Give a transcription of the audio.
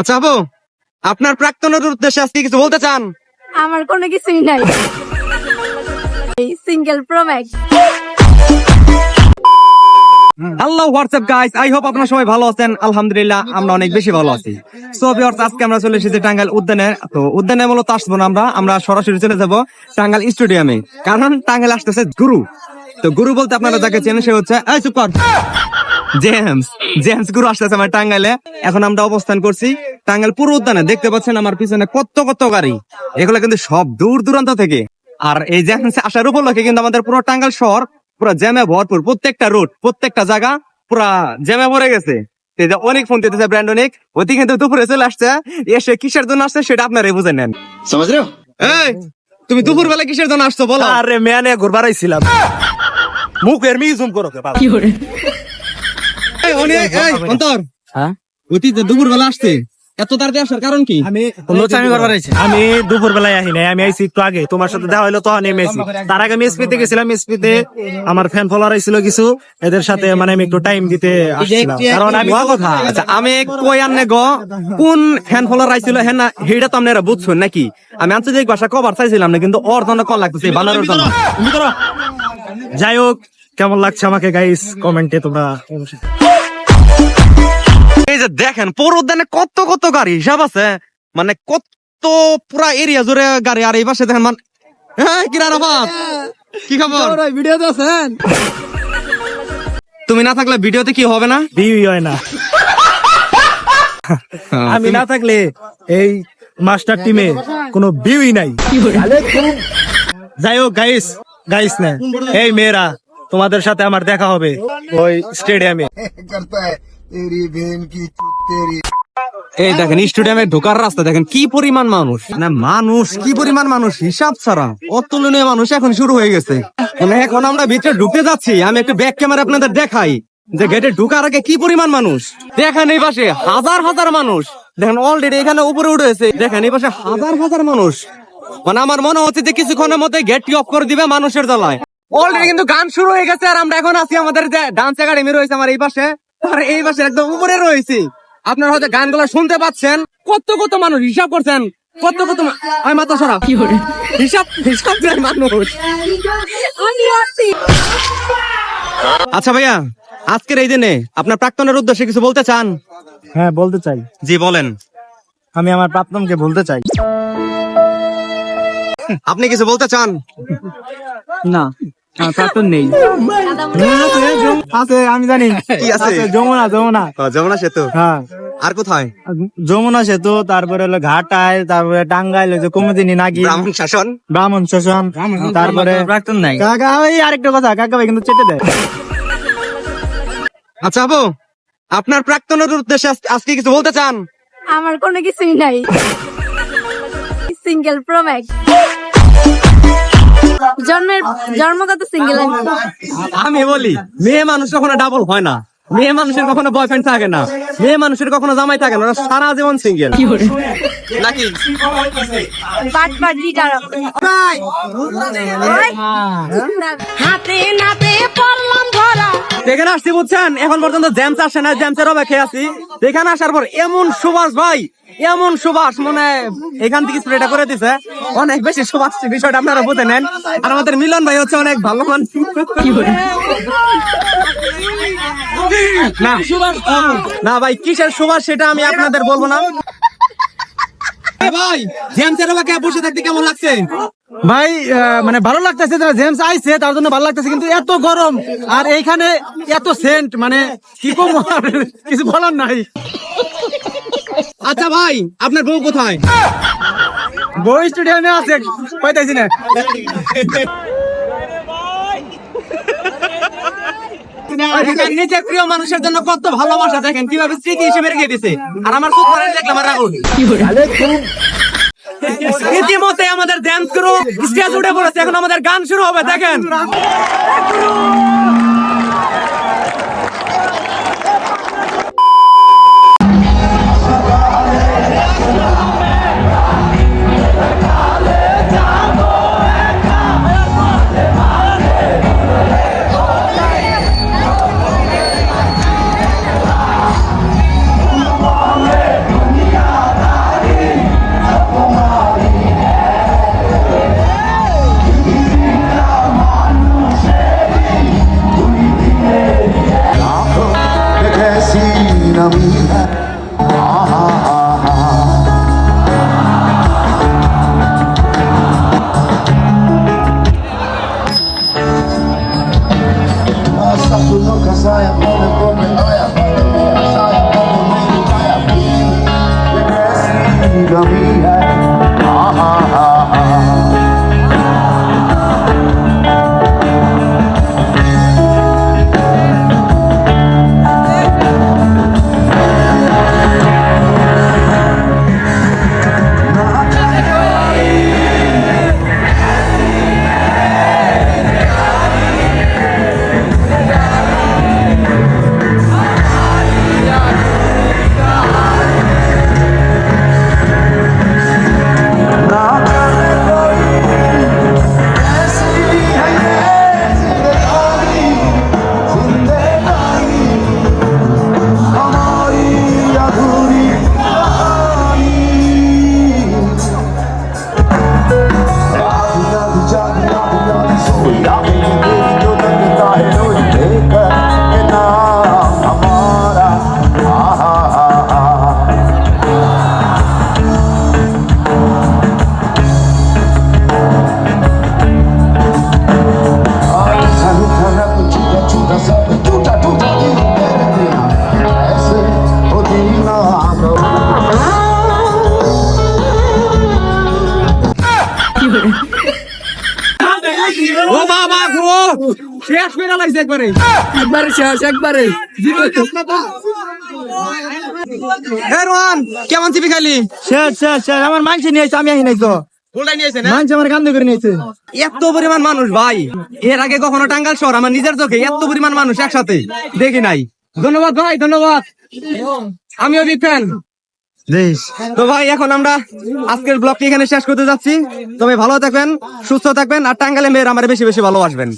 আচ্ছা আবু আপনার প্রাক্তনের উদ্দেশ্যে আজকে কিছু বলতে চান? আমার কোনো কিছুই নাই। Single pro max hello WhatsApp guys I hope আপনারা সবাই ভালো আছেন। আলহামদুলিল্লাহ আমরা অনেক বেশি ভালো আছি। সো ভিউয়ার্স আজকে আমরা চলে এসেছি টাঙ্গাইল উদ্যানে। তো উদ্যানে মূলত আসব না আমরা আমরা সরাসরি চলে যাব টাঙ্গাইল স্টেডিয়ামে। কারণ টাঙ্গাইল আসতেছে গুরু। তো গুরু বলতে আপনারা যাকে চেনেন সে হচ্ছে এই চুপ কর। জেমস জেমস গুরু আসতেছে আমার টাঙ্গাইলে। এখন আমরা অবস্থান করছি টাঙ্গাইল পুরো উদ্যানে। দেখতে পাচ্ছেন আমার পিছনে কত কত গাড়ি। এগুলো কিন্তু সব দূর দূরান্ত থেকে। আর এই জেমস আসার উপলক্ষে কিন্তু আমাদের পুরো টাঙ্গাল শহর পুরো জ্যামে ভরপুর। প্রত্যেকটা রুট প্রত্যেকটা জায়গা পুরা জ্যামে ভরে গেছে। অনেক ফোন দিতেছে ব্র্যান্ড অনেক। ওতে কিন্তু দুপুরে চলে আসছে। এসে কিসের জন্য আসছে সেটা আপনারাই বুঝে নেন। সমাজ তুমি দুপুর বেলা কিসের জন্য আসছো বলো? আরে মেয়ানে ঘুরবার মুখের মুখ এর করো বাবা। অনেক অন্তর। হ্যাঁ? অতি দুপুর বেলা আসছে। এত তাড়াতাড়ি আসার কারণ কি? আমি করবার আমি দুপুর বেলায় আহি নাই আমি আইছি একটু আগে। তোমার সাথে দেখা হইল তখন আমি আইছি। তার আগে আমি এসপিতে গেছিলাম এসপিতে আমার ফ্যান ফলোয়ার আইছিল কিছু। এদের সাথে মানে আমি একটু টাইম দিতে আসছিলাম। কারণ আমি কথা? আচ্ছা আমি কই আননে গো? কোন ফ্যান ফলোয়ার আইছিল হ্যাঁ না হেটা তো আপনারা বুঝছেন নাকি? আমি আন্তর্জাতিক ভাষা কবার চাইছিলাম না কিন্তু ওর জন্য কল লাগতেছে বানানোর জন্য। যাই হোক কেমন লাগছে আমাকে গাইস কমেন্টে তোমরা যে দেখেন পৌর উদ্যানে কত কত গাড়ি হিসাব আছে? মানে কত পুরা এরিয়া জুড়ে গাড়ি আর এই পাশে দেখেন মানে হ্যাঁ কি খবর? ভিডিও তো আছেন তুমি না থাকলে ভিডিওতে কি হবে না? বিয়ে হয় না। আমি না থাকলে এই মাস্টার টিমে কোনো ভিউই নাই। যাই হোক গাইস গাইস না। এই মেয়েরা তোমাদের সাথে আমার দেখা হবে ওই স্টেডিয়ামে এই দেখেন, স্টেডিয়ামে ঢোকার রাস্তা, দেখেন কি পরিমাণ মানুষ। মানে মানুষ, কি পরিমাণ মানুষ? হিসাব ছাড়া। অতুলনীয় মানুষ এখন শুরু হয়ে গেছে। মানে এখন আমরা ভিতরে যাচ্ছি। আমি একটু ব্যাক ক্যামেরা আপনাদের দেখাই। যে গেটে ঢুকার আগে কি পরিমাণ মানুষ? দেখেন এই পাশে হাজার হাজার মানুষ। দেখেন অলরেডি এখানে উপরে উঠেছে দেখেন এই পাশে হাজার হাজার মানুষ। মানে আমার মনে হচ্ছে যে কিছুক্ষণের মধ্যে গেটটি অফ করে দিবে মানুষের জ্বালায়। অলরেডি কিন্তু গান শুরু হয়ে গেছে আর আমরা এখন আছি আমাদের ডান্স একাডেমি রয়েছে আমার এই পাশে। আর এই পাশে একদম উপরে রয়েছি। আপনারা হয়তো গানগুলো শুনতে পাচ্ছেন। কত কত মানুষ হিসাব করছেন। কত কত মা- আয় মাথা সরা। হিসাব হিসাব দেয় মানুষ। আমি আচ্ছা ভাইয়া আজকের এই দিনে আপনার প্রাক্তনের উদ্দেশ্যে কিছু বলতে চান? হ্যাঁ বলতে চাই। জি বলেন। আমি আমার প্রাপ্তমকে বলতে চাই। আপনি কিছু বলতে চান? না। আমার প্রাক্তন নেই। আছে আমি জানি। কি আছে? যমুনা যমুনা। যমুনা সেতু? হ্যাঁ। আর কোথায়? যমুনা সেতু তারপরে হলো ঘাটায় তারপরে টাঙ্গাইল হচ্ছে কুমুদিনী নাগি ব্রাহ্মণ শাসন? ব্রাহ্মণ শোষণ তারপরে প্রাক্তন নাই। কাকা আরেকটা কথা কাকা ভাই কিন্তু চেটে দেয়। আচ্ছা আবু আপনার প্রাক্তনের উদ্দেশ্যে আজ- আজকে কিছু বলতে চান? আমার কোনো কিছুই নাই। সিঙ্গেল প্রো ম্যাক্স জন্মের জন্মগত সিঙ্গেল আমি বলি মেয়ে মানুষ কখনো ডাবল হয় না। মেয়ে মানুষের কখনো বয়ফ্রেন্ড থাকে না। মেয়ে মানুষের কখনো জামাই থাকে না সারা জীবন সিঙ্গেল নাকি? হাতে নাতে পড়লাম এখানে আসছি বুঝছেন? এখন পর্যন্ত জ্যামস আসে না জ্যামসের অপেক্ষায় আছি। এখানে আসার পর এমন সুবাস ভাই এমন সুবাস মানে এখান থেকে স্প্রেটা করে দিছে। অনেক বেশি সুবাস বিষয়টা আপনারা বুঝে নেন। আর আমাদের মিলন ভাই হচ্ছে অনেক ভালো মানুষ। না না ভাই কিসের সুবাস সেটা আমি আপনাদের বলব না। ভাই জ্যামসের অপেক্ষায় বসে থাকতে কেমন লাগছে? ভাই মানে ভালো লাগতেছে জেমস আইছে, তার জন্য ভালো লাগতেছে, কিন্তু এত গরম, আর এইখানে এত সেন্ট মানে কি কম কিছু বলার নাই। আচ্ছা ভাই, আপনার বউ কোথায়? বই স্টেডিয়ামে আছে, পাইতেছি না। কত ভালোবাসা দেখেন, কীভাবে স্মৃতি হিসেবে রেখে দিছে। আর আমার খুব দেখলাম আর ইতিমধ্যে আমাদের ড্যান্স গ্রুপ স্টেজ উঠে পড়েছে এখন আমাদের গান শুরু হবে দেখেন। শেষ করে লাগছে একবারে। একবারে শেষ একবারে। কেমন চিপি খালি শেষ শেষ শেষ। আমার মাংস নিয়ে আমি আহি নাই তো। নিয়েছে নিয়েছে। এত পরিমাণ মানুষ ভাই। এর আগে কখনো টাঙ্গাল শহর আমার নিজের চোখে এত পরিমাণ মানুষ একসাথে দেখি নাই। ধন্যবাদ ভাই ধন্যবাদ। আমিও বিগ ফ্যান তো ভাই, এখন আমরা আজকের ব্লগটি এখানে শেষ করতে যাচ্ছি। তবে ভালো থাকবেন, সুস্থ থাকবেন, আর টাঙ্গালে মেয়ের আমার বেশি বেশি ভালোবাসবেন।